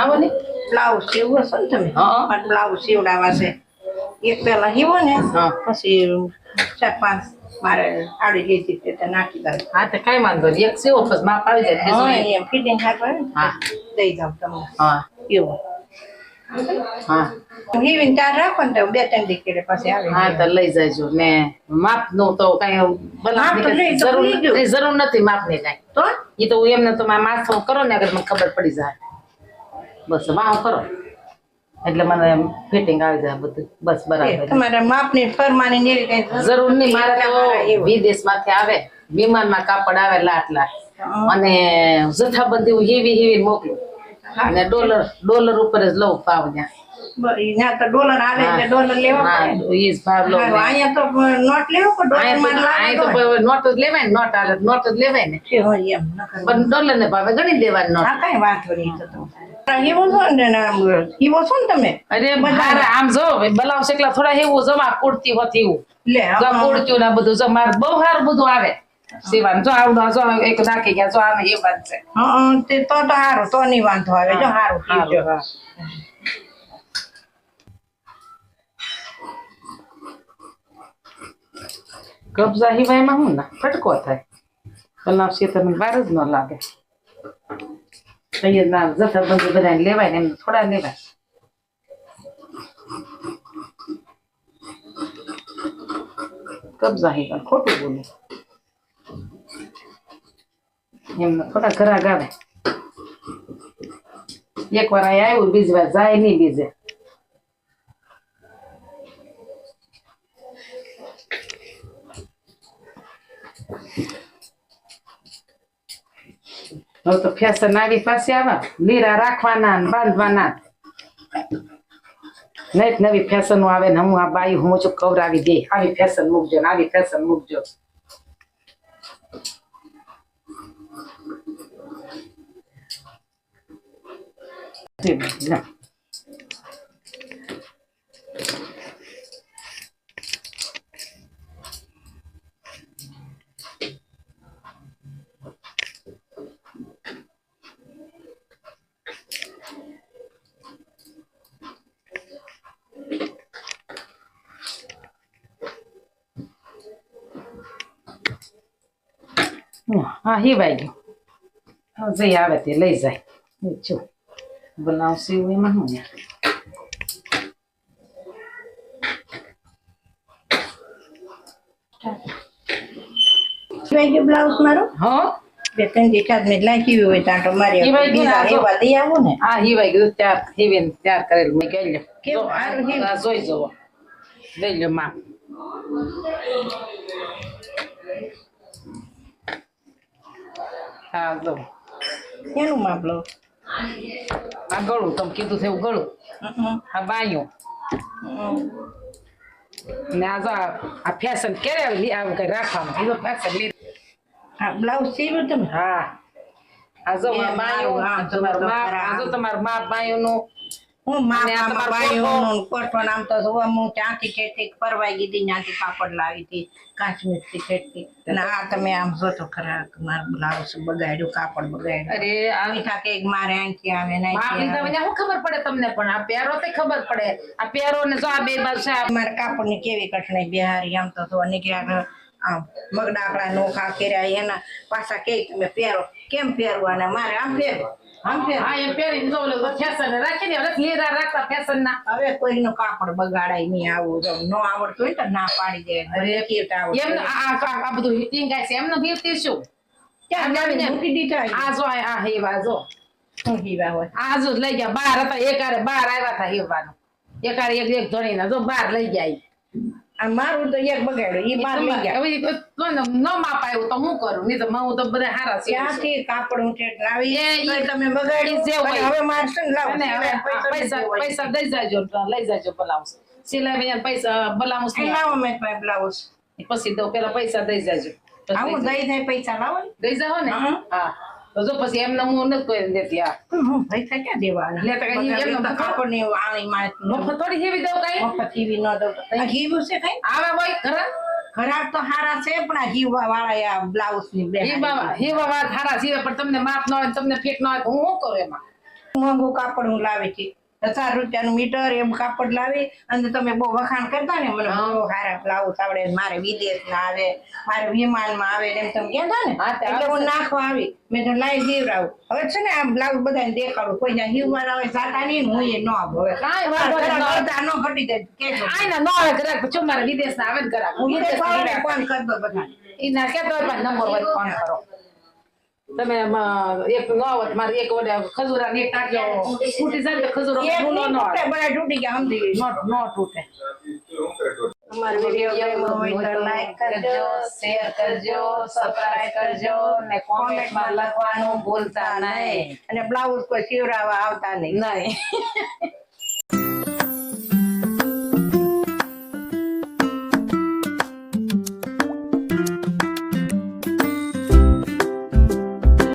આવો ને બ્લાઉઝ સીવવો છો ને તમે? પણ બ્લાઉઝ સીવડાવવા છે. એક પેલા સીવો ને હા. પછી ચાર પાંચ મારે આડી લીધી તે નાખી દઉં. હા તો કઈ વાંધો નહીં. એક સીવો પછી માપ આવી જાય. એમ ફિટિંગ ને હા. દઈ જાઉં તમને. હા. એવું હા. હીવીને ચાર રાખો ને બે ત્રણ દીકરી પછી આવે હા તો લઈ જજો ને. માપનું તો કઈ જરૂર નથી જરૂર નથી માપની કઈ. તો? એ તો એમને તો માથું કરો ને અગર મને ખબર પડી જાય. બસ વાહ કરો એટલે મને ફિટિંગ આવી જાય બધું. બસ બરાબર. તમારા માપની ફરમાની કઈ જરૂર નહીં મારે તો વિદેશમાંથી આવે વિમાનમાં કાપડ આવે લાટ લાટ. અને જથ્થાબંધી હું હીવી હેવી મોકલું. અને ડોલર ડોલર ઉપર જ લઉં ભાવ ત્યાં. તો ડોલર આવે એટલે ડોલર લેવા પડે. ભાવ અહીંયા તો નોટ લેવો જ લેવાય ને નોટ આલે નોટ જ લેવાય ને. એમ પણ ડોલર ને ભાવે ગણી દેવાની નોટ. કઈ વાંધો નહીં તો. હીવો છો ને તમે અરે મારે આમ જો બલાવ શેકલા થોડા એવું જમા કુર્તી હોતી એવું. લે કુર્તીઓ ના બધું જો બહુ સારું બધું આવે. સીવાનું જો આવું જો એક નાખી ગયા જો આને એ વાત છે. હા તે તો તો હારું તો નહીં વાંધો આવે જો સીવજો. હા. કબજા હિવાયમાં હું ના ફટકો થાય. બનાવશે તમને વાર જ ન લાગે. અહીંયા ના જથ્થા બંધ બધાને લેવાય ને એમને થોડા લેવાય કબજા હિવા ખોટું બોલું એમને થોડા ઘરાક આવે એક વાર અહીં આવ્યું બીજી વાર જાય નહીં બીજે હવે તો ફેશન આવી પાસે આવા. લીરા રાખવાના બાંધવાના. નઈ નવી ફેશન આવે ને હું આ બાઈ હું છું કવરાવી દે. આવી ફેશન મૂકજો ને આવી ફેશન મૂકજો. ના હા હિવાઈ ગયું. જઈ જે આવે તે લઈ જાય. જો બનાવશે એવું એમાં હું બ્લાઉઝ મારો? હો? બે ત્રણ ચાર મિનિટ લાગી હોય મારી ગયું ને આ દઈ આવું ને. હા હિવાઈ ગયું ત્યાર હિવેન ત્યાર કરેલું મેં ગઈ લ્યો. કેવું? હિવ. આ જોઈ જવો લઈ લ્યો માં હા જો. એનું માપ લો આ ગળું તમે કીધું છે એવું ગળું? હા બાયું. ને આ જો આ- ફેશન ક્યારે આવી કઈ રાખવાનું? કીધું ફેશન લી આ બ્લાઉઝ સીવ્યું તમે? હા. આ જો બાયું તમારું માપ. આ જો તમારું માપ બાયુંનું. હું અને આ આમાં તમારો બાયું કોટો. નામ તો હું ત્યાંથી ઠેઠથી પરવાઈ ગઈ ત્યાંથી કાપડ લાવી હતી કાશ્મીરથી ઠેઠથી અને આ તમે આમ જો તો ખરા મારું બ્લાઉઝ બગાડ્યું કાપડ બગાડ્યું. અરે આવી થાકે મારે અહીંથી આવે ને શું ખબર પડે તમને પણ? આ પહેરો તે ખબર પડે. આ પહેરો ને જો આ બે બાજુ છે કાપડ મારે કાપડની કેવી કઠણાઈ બિહારી આમ તો જો નીકળ્યા આમ મગડાકડા નોખા કર્યા એના પાછા કે તમે પહેરો. કેમ પહેરવા અને મારે આમ પહેરો હવે લીરા રાખતા ફેશન ના. કાપડ બગાડાય નહીં આવું ન આવડતું હોય તો ના પાડી દે. એમનો શું? આ જો આ હેવા જો. શું હીવા હોય? આ જો લઈ ગયા બાર હતા એકારે બાર આવ્યા હતા હેવાનું. એક હારે એક એક ધણીના જો બાર લઈ ગયા. આ મારું તો એક બગાડ્યું ઈ બાર લઈ ગયા. હવે તો ન માપાયું તો હું કરું? નહીં તો હું તો બધા હારા છે ત્યાંથી કાપડ હું ઠેઠ લાવી? એ તમે બગાડ્યું. જે હોય. હવે મારે શું લાવું. અને હવે પૈસા પૈસા દઈ જાજો લઈ જાજો બ્લાઉઝ. સિલાઈ પૈસા બ્લાઉઝ લાવો મેં તમારે બ્લાઉઝ. પછી તો પેલા પૈસા દઈ જાજો. આવું દઈ દઈ પૈસા લાવો. દઈ જાઓ ને? હા. હા તો જો પછી એમને હું નથી કોઈ દેતી આ પૈસા ક્યાં દેવાના? લે તો કઈ એમ તો ન આણી મારે મફત થોડી હેવી દઉં કઈ? મફત હીવી ન દઉં તો. હીવું છે કઈ? આવા હોય ખરા ખરાબ તો હારા છે પણ આ હીવા વાળા આ બ્લાઉઝની બે ઈ બાબા હેવા વાત હારા છે પણ તમને માપ ન હોય તમને ફિટ ન હોય હું શું કરું એમાં? મોંઘું કાપડ હું લાવે છે હજાર રૂપિયાનું મીટર એમ કાપડ લાવી અને તમે બહુ વખાણ કરતા ને મને બહુ સારા બ્લાઉઝ આવડે મારે વિદેશના આવે મારે વિમાનમાં આવે એમ તમે કહેતા ને. એટલે હું નાખવા આવી. મેં તો લાઈ જીવરાવું. હવે છે ને આ બ્લાઉઝ બધાને દેખાડું. કોઈ જ્યાં હિવવાળા હોય સાતા નહીં હું એ ન આવું. હવે ન ઘટી જાય ન આવે ઘરાક પછી મારા વિદેશના આવે ને હું વિદેશ ફોન કરી દો બધા એ ના કહેતો નંબર હોય ફોન કરો. તમે એક ન આવો મારે એક વડે ખજૂરા ને એક ટાંટિયો ફૂટી જાય તો ખજૂરો ન આવે. તૂટે, બધા તૂટી ગયા સમજી ગઈ. ન ન તૂટે અમારો વિડિયો ગમ્યો હોય તો લાઈક કરજો શેર કરજો સબસ્ક્રાઇબ કરજો ને કોમેન્ટમાં લખવાનું ભૂલતા નહીં. અને બ્લાઉઝ કોઈ સીવડાવવા આવતા નહીં. નહીં.